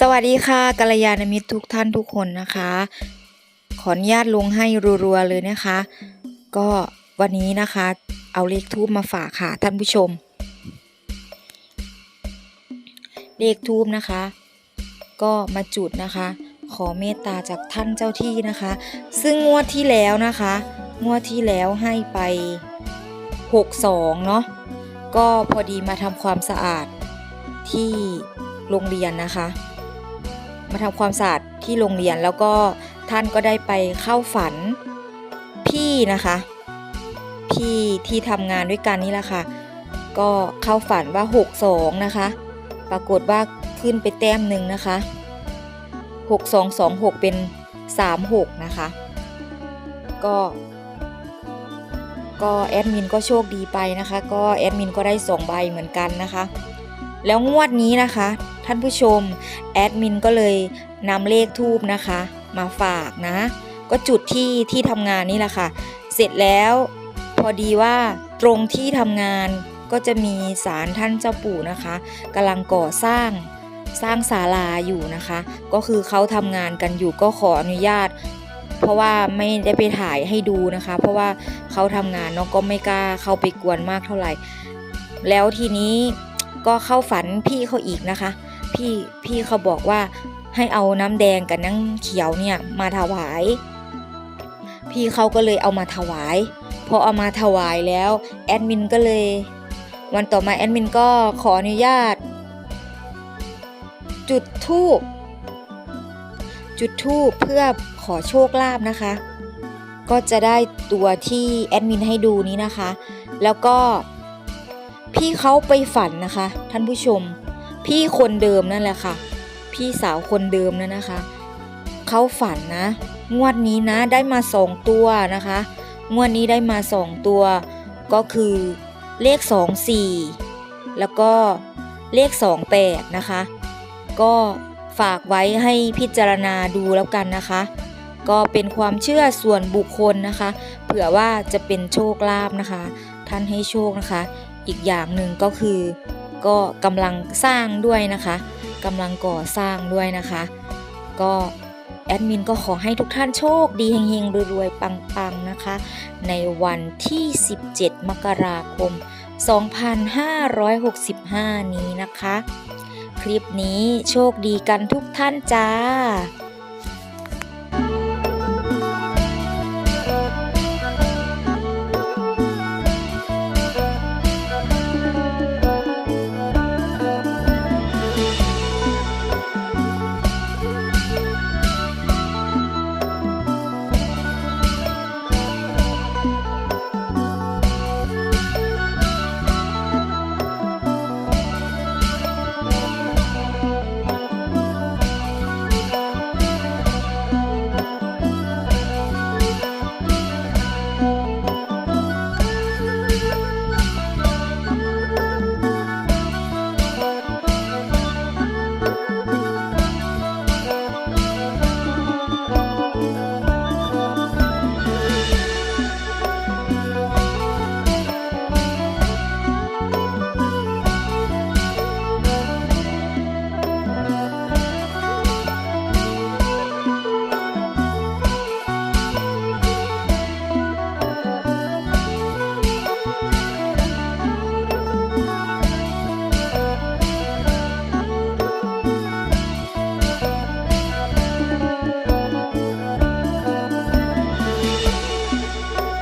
สวัสดีค่ะกัลยาณมิตรทุกท่านทุกคนนะคะ ขออนุญาตลงให้รัวๆเลยนะคะ ก็วันนี้นะคะ เอาเลขทูบมาฝากค่ะท่านผู้ชม เลขทูบนะคะ ก็มาจุดนะคะ ขอเมตตาจากท่านเจ้าที่นะคะ ซึ่งงวดที่แล้วนะคะ งวดที่แล้วให้ไป 62 เนาะก็พอดีมาทำความสะอาดที่โรงเรียนนะคะ มาทำความสะอาดที่โรงเรียนแล้วก็ท่านก็ได้ไปเข้าฝันพี่นะคะ พี่ที่ทำงานด้วยกันนี่แหละค่ะ ก็เข้าฝันว่า 62 นะคะ ปรากฏว่าขึ้นไปแต้มหนึ่งนะคะ 6226 เป็น 36 นะคะ ก็ ก็แอดมินก็โชคดีไปนะคะ ก็แอดมินก็ได้2ใบเหมือนกันนะคะ แล้วงวดนี้นะคะ ท่านผู้ชม แอดมินก็เลยนำเลขทูบนะคะ มาฝากนะ ก็จุดที่ที่ทำงานนี่แหละค่ะ เสร็จแล้วพอดีว่าตรงที่ทำงานก็จะมีศาลท่านเจ้าปู่นะคะกำลังก่อสร้างสร้างศาลาอยู่นะคะ ก็คือเขาทำงานกันอยู่ก็ขออนุญาต เพราะว่าไม่ได้ไปถ่ายให้ดูนะคะ เพราะว่าเขาทำงานเนาะก็ไม่กล้าเข้าไปกวนมากเท่าไหร่ แล้วทีนี้ก็เข้าฝันพี่เขาอีกนะคะ พี่พี่เขาบอกว่าให้เอาน้ำแดงกับน้ำเขียวเนี่ยมาถวาย พี่เขาก็เลยเอามาถวายพอเอามาถวายแล้วแอดมินก็เลย วันต่อมาแอดมินก็ขออนุญาต จุดธูปจุดธูปเพื่อขอโชคลาภนะคะ ก็จะได้ตัวที่แอดมินให้ดูนี้นะคะ แล้วก็พี่เขาไปฝันนะคะ ท่านผู้ชม พี่คนเดิมนั่นแหละค่ะ พี่สาวคนเดิมนั่นนะคะเขาฝันนะ งวดนี้นะได้มาสองตัวนะคะ งวดนี้ได้มาสองตัว ก็คือเลขสองสี่แล้วก็เลขสองแปดนะคะ ก็ฝากไว้ให้พิจารณาดูแล้วกันนะคะ ก็เป็นความเชื่อส่วนบุคคลนะคะ เผื่อว่าจะเป็นโชคลาภนะคะ ท่านให้โชคนะคะ อีกอย่างหนึ่งก็คือ ก็กำลังสร้างด้วยนะคะกำลังก่อสร้างด้วยนะคะ ก็แอดมินก็ขอให้ทุกท่านโชคดีเฮงๆรวยๆปังๆนะคะ ในวันที่ 17 มกราคม 2565 นี้นะคะ คลิปนี้โชคดีกันทุกท่านจ้า